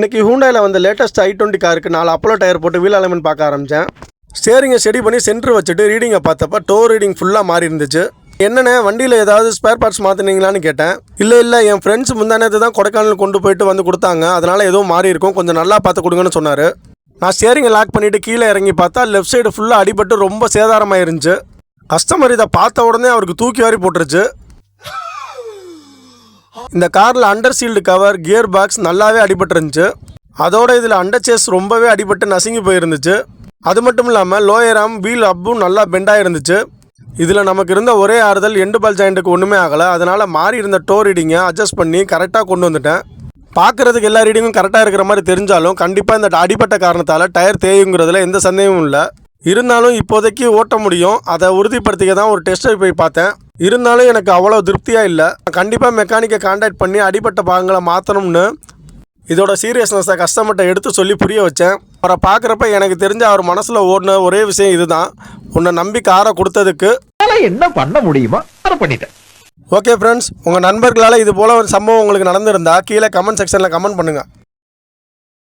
இன்றைக்கி ஹூண்டாயில் வந்த லேட்டஸ்ட் ஐ டுவெண்ட்டி காருக்கு நாலு அப்போலோ டயர் போட்டு வீல் அலைமெண்ட் பார்க்க ஆரம்பித்தேன் ஸ்டேரிங்கை செடி பண்ணி சென்டர் வச்சுட்டு ரீடிங்கை பார்த்தப்ப டோ ரீடிங் ஃபுல்லாக மாறி இருந்துச்சு. என்னண்ணே வண்டியில் ஏதாவது ஸ்பேர் பார்ட்ஸ் மாற்றினீங்களான்னு கேட்டேன். இல்லை இல்லை என் ஃப்ரெண்ட்ஸ் முந்தானத்து தான் கொடைக்கானல் கொண்டு போயிட்டு வந்து கொடுத்தாங்க. அதனால் எதுவும் மாறி இருக்கும். கொஞ்சம் நல்லா பார்த்து கொடுங்கன்னு சொன்னார். நான் ஸ்டேரிங்கை லாக் பண்ணிவிட்டு கீழே இறங்கி பார்த்தா லெஃப்ட் சைடு ஃபுல்லாக அடிபட்டு ரொம்ப சேதாரமாக இருந்துச்சு கஸ்டமர் இதை பார்த்த உடனே அவருக்கு தூக்கி வாரி போட்டுருச்சு. இந்த காரில் under shield cover gear box நல்லாவே அடிபட்டுருந்துச்சு. அதோட இதில் அண்டர் சேஸ் ரொம்பவே அடிபட்டு நசுங்கி போயிருந்துச்சு. அது மட்டும் இல்லாமல் லோயராம் வீல் அப்பும் நல்லா பெண்டாக இருந்துச்சு இதில் நமக்கு இருந்த ஒரே ஆறுதல் எண்டு பால் ஜாயிண்ட்டுக்கு ஒன்றுமே ஆகலை. அதனால் மாறி இருந்த டோ ரீடிங்கை அட்ஜஸ்ட் பண்ணி கரெக்டாக கொண்டு வந்துட்டேன். பார்க்குறதுக்கு எல்லா ரீடிங்கும் கரெக்டாக இருக்கிற மாதிரி தெரிஞ்சாலும் கண்டிப்பாக இந்த அடிபட்ட காரணத்தால் டயர் தேயுங்கிறதுல எந்த சந்தேகமும் இல்லை. இருந்தாலும் இப்போதைக்கு ஓட்ட முடியும். அதை உறுதிப்படுத்திக்க தான் ஒரு டெஸ்ட் போய் பார்த்தேன். இருந்தாலும் எனக்கு அவ்வளோ திருப்தியாக இல்லை. கண்டிப்பாக மெக்கானிக்கை காண்டாக்ட் பண்ணி அடிபட்ட பாகங்களை மாற்றணும்னு இதோட சீரியஸ்னஸை கஸ்டமர்கிட்ட எடுத்து சொல்லி புரிய வச்சேன். அவரை பார்க்குறப்ப எனக்கு தெரிஞ்ச அவர் மனசில் ஓடின ஒரே விஷயம் இதுதான். உன்னை நம்பி காரை கொடுத்ததுக்கு என்ன பண்ண முடியுமோ பண்ணிட்டேன். ஓகே ஃப்ரெண்ட்ஸ் உங்கள் நண்பர்களால் இது போல் ஒரு சம்பவம் உங்களுக்கு நடந்திருந்தா கீழே கமெண்ட் செக்ஷனில் கமெண்ட் பண்ணுங்கள்